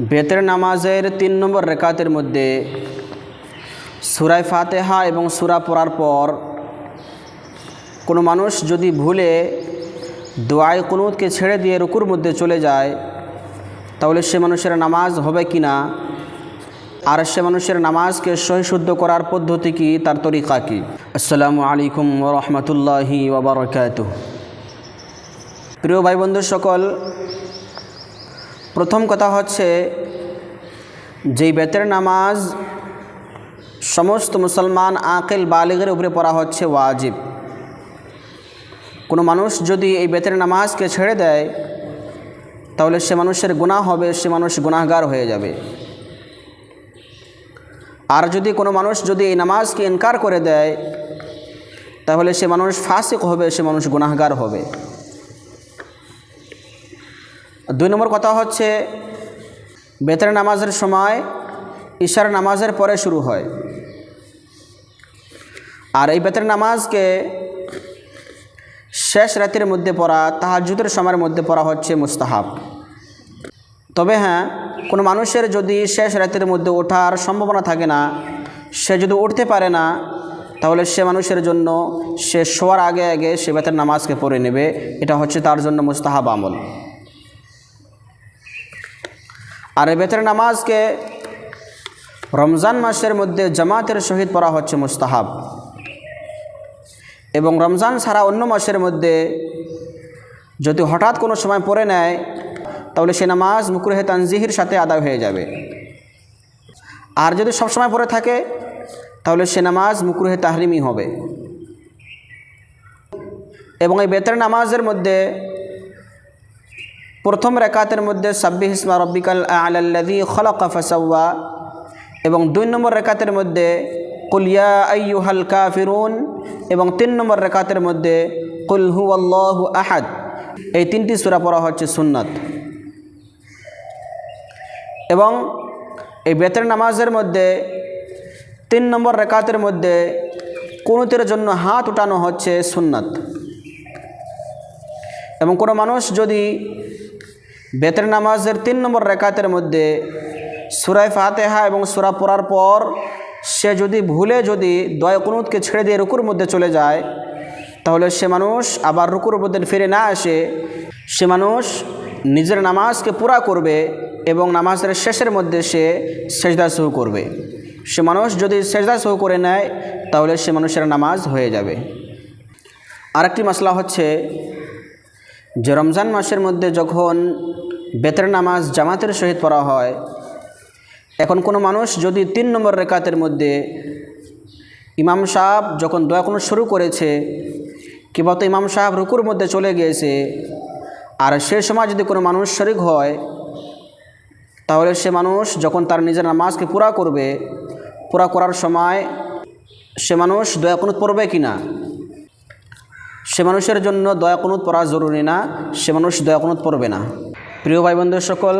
বেতের নামাজের তিন নম্বর রেকাতের মধ্যে সুরাই ফাতেহা এবং সুরা পড়ার পর কোনো মানুষ যদি ভুলে দোয়াই কুনুতকে ছেড়ে দিয়ে রুকুর মধ্যে চলে যায়, তাহলে সে মানুষের নামাজ হবে কি না? আর সে মানুষের নামাজকে সহিশুদ্ধ করার পদ্ধতি কি? তার তরিকা কি? আসসালামু আলাইকুম রহমতুল্লাহি ওবরকাত প্রিয় ভাই বন্ধু সকল প্রথম কথা হচ্ছে, যেই বেতের নামাজ সমস্ত মুসলমান আকেল বালিগের উপরে পড়া হচ্ছে ওয়াজিব। কোনো মানুষ যদি এই বেতের নামাজকে ছেড়ে দেয়, তাহলে সে মানুষের গুনাহ হবে, সে মানুষ গুনাহগার হয়ে যাবে। আর যদি কোনো মানুষ যদি এই নামাজকে ইনকার করে দেয়, তাহলে সে মানুষ ফাসিক হবে, সে মানুষ গুনাহগার হবে। দুই নম্বর কথা হচ্ছে, বেতের নামাজের সময় ঈশার নামাজের পরে শুরু হয়। আর এই বেতের নামাজকে শেষ রাতের মধ্যে পড়া তাহাজুদের সময়ের মধ্যে পড়া হচ্ছে মুস্তাহাব। তবে হ্যাঁ কোনো মানুষের যদি শেষ রাতের মধ্যে ওঠার সম্ভাবনা থাকে না, সে যদি উঠতে পারে না, তাহলে সে মানুষের জন্য সে শোয়ার আগে আগে সে বেতের নামাজকে পড়ে নেবে। এটা হচ্ছে তার জন্য মুস্তাহাব আমল। আর বেতের নামাজকে রমজান মাসের মধ্যে জামাতের সহিত পড়া হচ্ছে মুস্তাহাব। এবং রমজান ছাড়া অন্য মাসের মধ্যে যদি হঠাৎ কোনো সময় পড়ে নেয়, তাহলে সে নামাজ মুকুরহে তানজিহির সাথে আদায় হয়ে যাবে। আর যদি সব সময় পড়ে থাকে, তাহলে সে নামাজ মুকুরহে তাহরিমি হবে। এবং এই বেতের নামাজের মধ্যে প্রথম রেকাতের মধ্যে সাব্বিহ ইসমা রব্বিকাল আলাল্লাদি খলকা ফাসাওয়া এবং দুই নম্বর রেকাতের মধ্যে কুলিয়া আইয়ু হালকা ফিরুন এবং তিন নম্বর রেকাতের মধ্যে কুলহু আল্লাহু আহাদ। এই তিনটি সূরা পড়া হচ্ছে সুন্নাত। এবং এই বেতের নামাজের মধ্যে তিন নম্বর রেকাতের মধ্যে কুনুতের জন্য হাত উঠানো হচ্ছে সুন্নাত। এবং কোনো মানুষ যদি বেতের নামাজের তিন নম্বর রেকাতের মধ্যে সুরায় ফাতেহা এবং সুরা পড়ার পর সে যদি ভুলে যদি দয় কুনুতকে ছেড়ে দিয়ে রুকুর মধ্যে চলে যায়, তাহলে সে মানুষ আবার রুকুর মধ্যে ফিরে না আসে। সে মানুষ নিজের নামাজকে পুরা করবে এবং নামাজের শেষের মধ্যে সে সেজদা সহ করবে। সে মানুষ যদি সেজদা সহ করে নেয়, তাহলে সে মানুষের নামাজ হয়ে যাবে। আরেকটি মশলা হচ্ছে যে রমজান মাসের মধ্যে যখন বেতের নামাজ জামাতের সহিত পড়া হয়, এখন কোনো মানুষ যদি তিন নম্বর রেখাতের মধ্যে ইমাম সাহেব যখন দয়া কোনো শুরু করেছে, কিংবা তো ইমাম সাহেব রুকুর মধ্যে চলে গিয়েছে, আর সে সময় যদি কোনো মানুষ শরিক হয়, তাহলে সে মানুষ যখন তার নিজের নামাজকে পুরা করবে, পুরা করার সময় সে মানুষ দয়া কোনো পড়বে কি না সে মানুষের জন্য দয়া কোনো পড়া জরুরি না, সে মানুষ দয়া কোনো পড়বে না। প্রিয় ভাই বন্ধু সকল,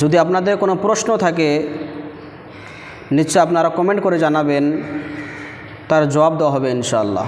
যদি আপনাদের কোনো প্রশ্ন থাকে, নিশ্চয় আপনারা কমেন্ট করে জানাবেন, তার জবাব দেওয়া হবে ইনশাআল্লাহ।